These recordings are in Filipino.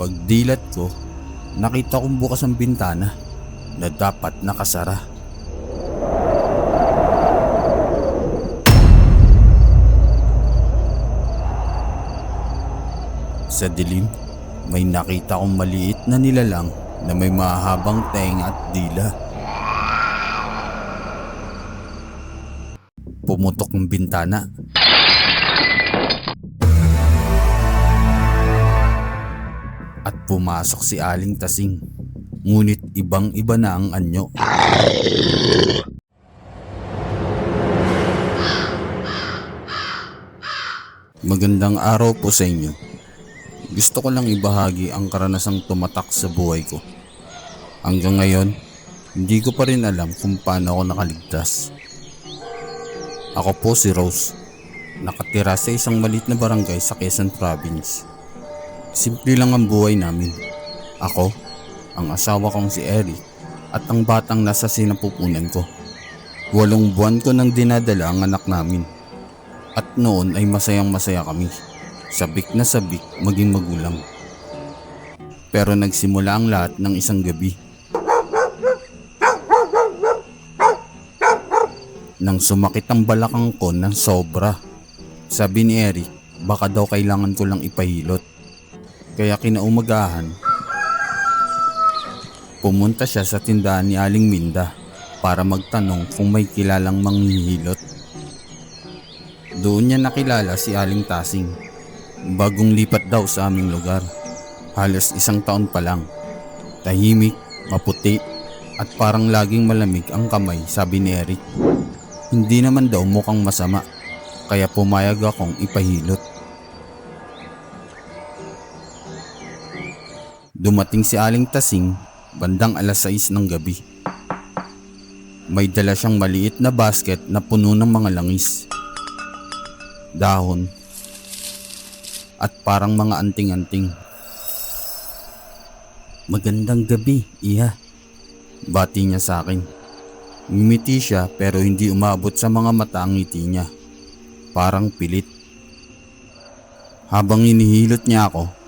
Pagdilat ko, nakita kong bukas ang bintana na dapat nakasara. Sa dilim, may nakita kong maliit na nilalang na may mahabang tenga at dila. Pumutok ng bintana. At pumasok si Aling Tasing. Ngunit ibang iba na ang anyo. Magandang araw po sa inyo. Gusto ko lang ibahagi ang karanasang tumatak sa buhay ko. Hanggang ngayon, hindi ko pa rin alam kung paano ako nakaligtas. Ako po si Rose. Nakatira sa isang maliit na barangay sa Quezon Province. Simple lang ang buhay namin. Ako, ang asawa kong si Eric, at ang batang nasa sinapupunan ko. Walong buwan ko nang dinadala ang anak namin. At noon ay masayang masaya kami. Sabik na sabik maging magulang. Pero nagsimula ang lahat ng isang gabi. Nang sumakit ang balakang ko ng sobra. Sabi ni Eric, baka daw kailangan ko lang ipahilot. Kaya kinaumagahan, pumunta siya sa tindahan ni Aling Minda para magtanong kung may kilalang manghihilot. Doon niya nakilala si Aling Tasing. Bagong lipat daw sa aming lugar. Halos isang taon pa lang. Tahimik, maputi, at parang laging malamig ang kamay sabi ni Eric. Hindi naman daw mukhang masama, kaya pumayag akong ipahilot. Dumating si Aling Tasing bandang alas 6 ng gabi. May dala siyang maliit na basket na puno ng mga langis, dahon, at parang mga anting-anting. Magandang gabi, iya. Bati niya sa akin. Ngumiti siya pero hindi umabot sa mga mata ang ngiti niya. Parang pilit. Habang inihilot niya ako,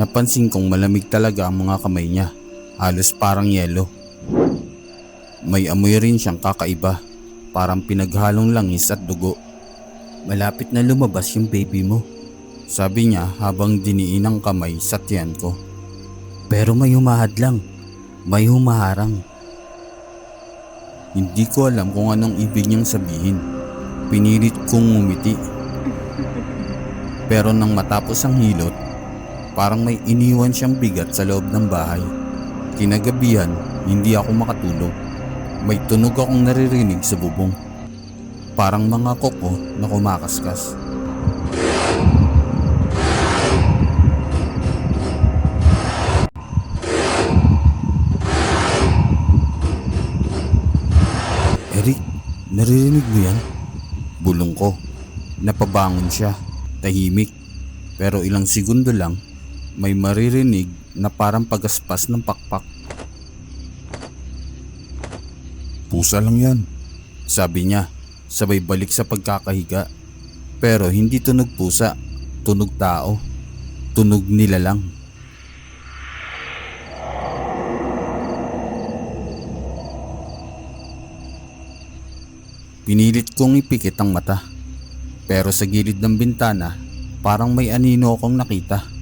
napansin kong malamig talaga ang mga kamay niya. Halos parang yelo. May amoy rin siyang kakaiba. Parang pinaghalong langis at dugo. Malapit na lumabas yung baby mo. Sabi niya habang diniin ang kamay sa tiyan ko. Pero may humahad lang. May humaharang. Hindi ko alam kung anong ibig niyang sabihin. Pinilit kong ngumiti. Pero nang matapos ang hilot, parang may iniwan siyang bigat sa loob ng bahay. Kinagabihan, hindi ako makatulog. May tunog akong naririnig sa bubong. Parang mga koko na kumakaskas. Eric, naririnig mo yan? Bulong ko. Napabangon siya, tahimik. Pero ilang segundo lang, may maririnig na parang pagaspas ng pakpak. Pusa lang yan. Sabi niya, sabay balik sa pagkakahiga. Pero hindi tunog pusa, tunog tao. Tunog nila lang. Pinilit kong ipikit ang mata. Pero sa gilid ng bintana, parang may anino akong nakita.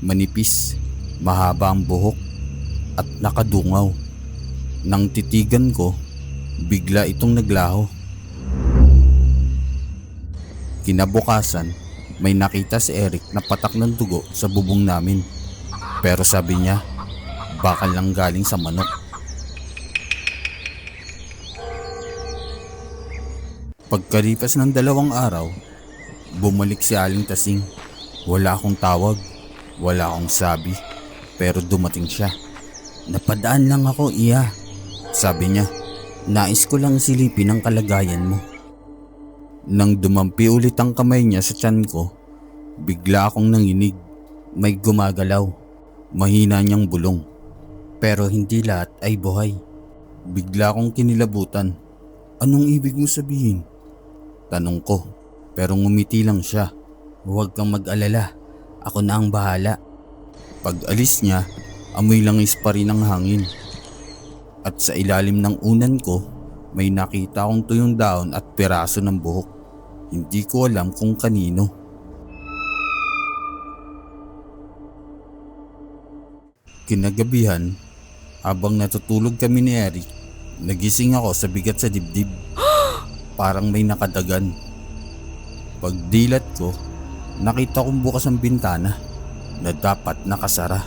Manipis, mahaba ang buhok, at nakadungaw. Nang titigan ko, bigla itong naglaho. Kinabukasan, may nakita si Eric na patak ng dugo sa bubong namin. Pero sabi niya, bakal lang galing sa manok. Pagkalipas ng dalawang araw, bumalik si Aling Tasing. Wala akong tawag, wala akong sabi, pero dumating siya. Napadaan lang ako, iya. Sabi niya, nais ko lang silipin ang kalagayan mo. Nang dumampi ulit ang kamay niya sa tiyan ko, bigla akong nanginig. May gumagalaw, mahina niyang bulong. Pero hindi lahat ay buhay. Bigla akong kinilabutan Anong ibig mo sabihin? Tanong ko, pero ngumiti lang siya. Huwag kang mag-alala, ako na ang bahala. Pag alis niya, amoy langis pa rin ang hangin. At sa ilalim ng unan ko, may nakita akong tuyong daon at piraso ng buhok. Hindi ko alam kung kanino. Kinagabihan, habang natutulog kami ni Eric, nagising ako sa bigat sa dibdib. Parang may nakadagan. Pagdilat ko, nakita kong bukas ang bintana na dapat nakasara.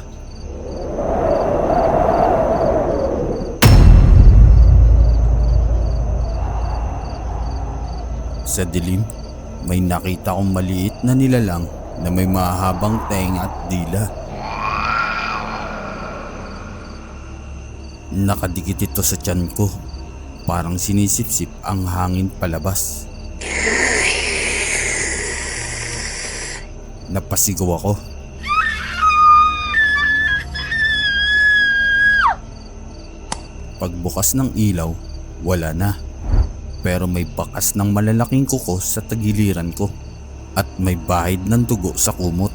Sa dilim, may nakita kong maliit na nilalang na may mahabang tenga at dila. Nakadikit ito sa tiyan ko. Parang sinisipsip ang hangin palabas. Napasigaw ako. Pagbukas ng ilaw, wala na. Pero may bakas ng malalaking kuko sa tagiliran ko at may bahid ng dugo sa kumot.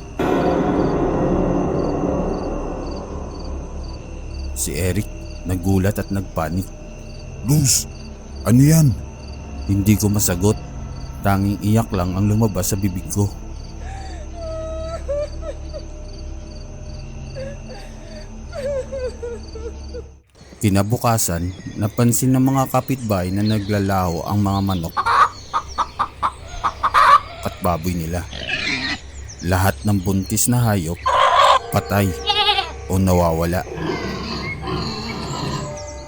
Si Eric nagulat at nagpanik. Luz, ano yan? Hindi ko masagot. Tanging iyak lang ang lumabas sa bibig ko. Kinabukasan, napansin ng mga kapitbahay na naglalaho ang mga manok at baboy nila. Lahat ng buntis na hayop, patay o nawawala.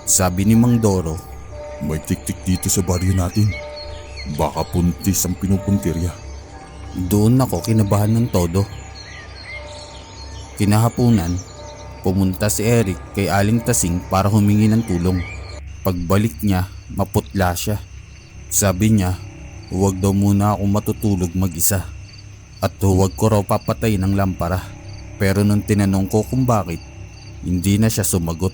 Sabi ni Mang Doro, May tiktik dito sa baryo natin. Baka puntis ang pinupuntirya. Doon ako kinabahan ng todo. Kinahapunan, pumunta si Eric kay Aling Tasing para humingi ng tulong. Pagbalik niya, maputla siya. Sabi niya, huwag daw muna akong matutulog mag-isa. At huwag ko raw papatay ng lampara. Pero nung tinanong ko kung bakit, hindi na siya sumagot.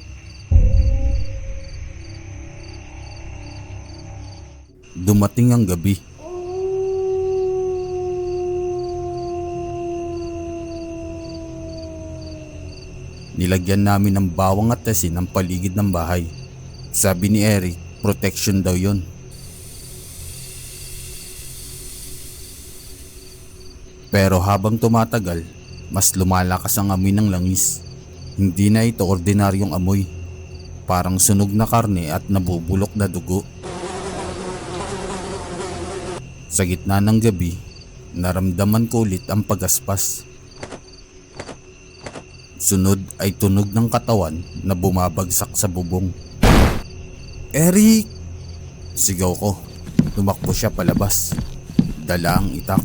Dumating ang gabi. Nilagyan namin ng bawang at asin ang paligid ng bahay. Sabi ni Eric, protection daw yon. Pero habang tumatagal, mas lumalakas ang amoy ng langis. Hindi na ito ordinaryong amoy. Parang sunog na karne at nabubulok na dugo. Sa gitna ng gabi, naramdaman ko ulit ang pagaspas. Sunod ay tunog ng katawan na bumabagsak sa bubong. Eric! Sigaw ko. Tumakbo siya palabas. Dala ang itak.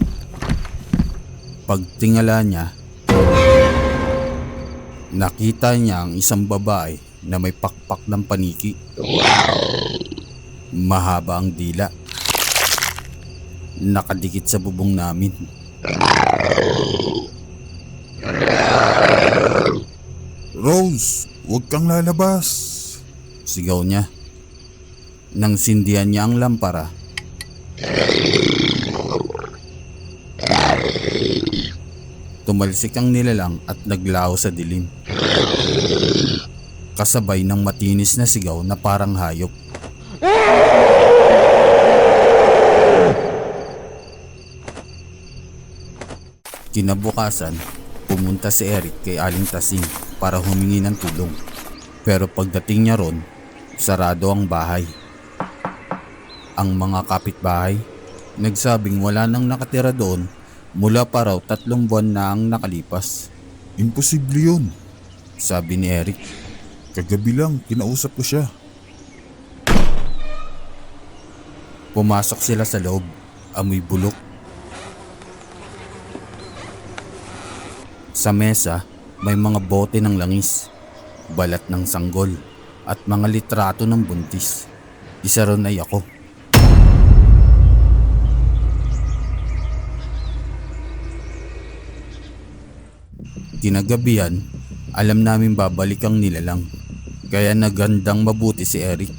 Pagtingala niya, nakita niya ang isang babae na may pakpak ng paniki. Mahaba ang dila. Nakadikit sa bubong namin. Huwag kang lalabas. Sigaw niya. Nang sindihan niya ang lampara. Tumalsik ang nilalang at naglaho sa dilim. Kasabay ng matinis na sigaw na parang hayop. Kinabukasan, pumunta si Eric kay Aling Tasing para humingi ng tulong. Pero pagdating niya ron, sarado ang bahay. Ang mga kapitbahay, nagsabing wala nang nakatira doon mula pa raw tatlong buwan na ang nakalipas. Imposible yun. Sabi ni Eric, Kagabi lang, kinausap ko siya. pumasok sila sa loob, amoy bulok. Sa mesa, may mga bote ng langis, balat ng sanggol, at mga litrato ng buntis. Isa ron ay ako. Kinagabihan, alam namin babalik ang nilalang. Kaya nagandang mabuti si Eric.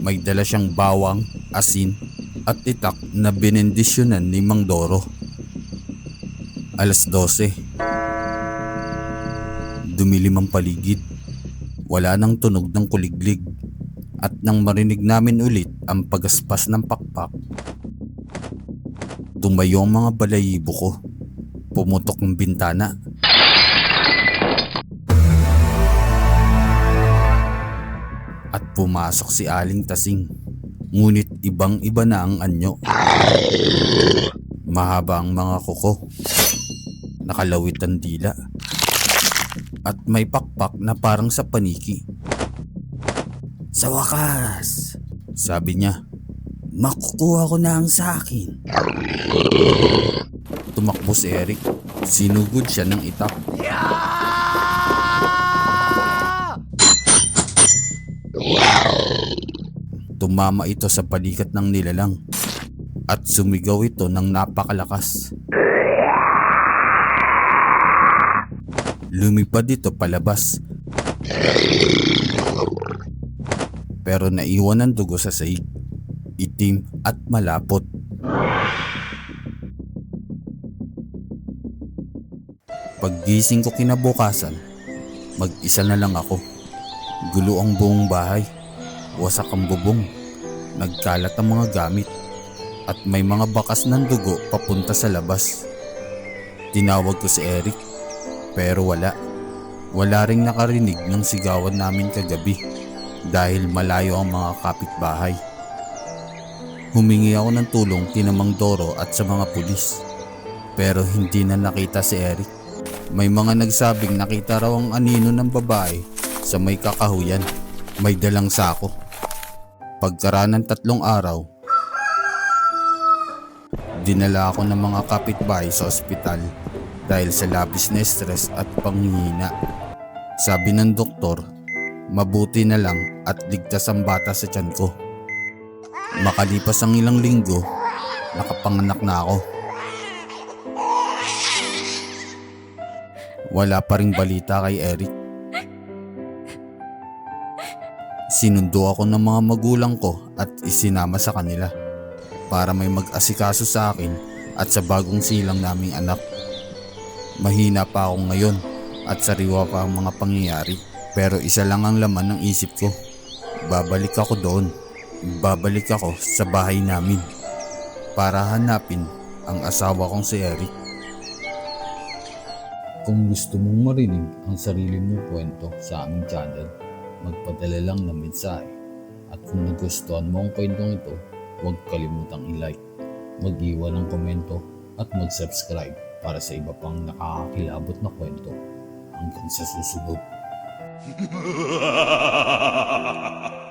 May dala siyang bawang, asin at itak na binendisyonan ni Mang Doro. Alas 12. Dumilim ang paligid. Wala nang tunog ng kuliglig. At nang marinig namin ulit ang pagaspas ng pakpak, tumayo ang mga balayibo ko. Pumutok ng bintana. At pumasok si Aling Tasing. Ngunit ibang iba na ang anyo. Mahaba ang mga kuko. Nakalawit ang dila. At may pakpak na parang sa paniki. Sa wakas, sabi niya, makukuha ko na ang sa akin. Tumakbo si Eric. Sinugod siya ng itak. Tumama ito sa palikat ng nilalang at sumigaw ito ng napakalakas. Lumipad ito palabas. Pero naiwan ang dugo sa saig, itim at malapot. Paggising ko kinabukasan, mag-isa na lang ako. Gulo ang buong bahay, wasak ang bubong, nagkalat ang mga gamit, at may mga bakas ng dugo papunta sa labas. Tinawag ko si Eric, pero wala. Wala ring nakarinig ng sigawan namin kagabi dahil malayo ang mga kapitbahay. Humingi ako ng tulong kina Mang Doro at sa mga pulis. Pero hindi na nakita si Eric. May mga nagsabing nakita raw ang anino ng babae sa may kakahuyan. May dalang sako. Pagkaraan ng tatlong araw, dinala ako ng mga kapitbahay sa ospital dahil sa labis na stress at panghihina. Sabi ng doktor, mabuti na lang at ligtas ang bata sa tiyan ko. Makalipas ang ilang linggo, nakapanganak na ako. Wala pa ring balita kay Eric. Sinundo ako ng mga magulang ko at isinama sa kanila para may mag-asikaso sa akin at sa bagong silang naming anak. Mahina pa ako ngayon at sariwa pa ang mga pangyayari pero isa lang ang laman ng isip ko. Babalik ako doon. Babalik ako sa bahay namin para hanapin ang asawa kong si Eric. Kung gusto mong marinig ang sarili mong kwento sa aming channel, magpadala lang ng mensahe. At kung nagustuhan mo ang kwentong ito, huwag kalimutang i-like, mag-iwan ng komento at mag-subscribe para sa iba pang nakakakilabot na kwento. Hanggang sa susunod.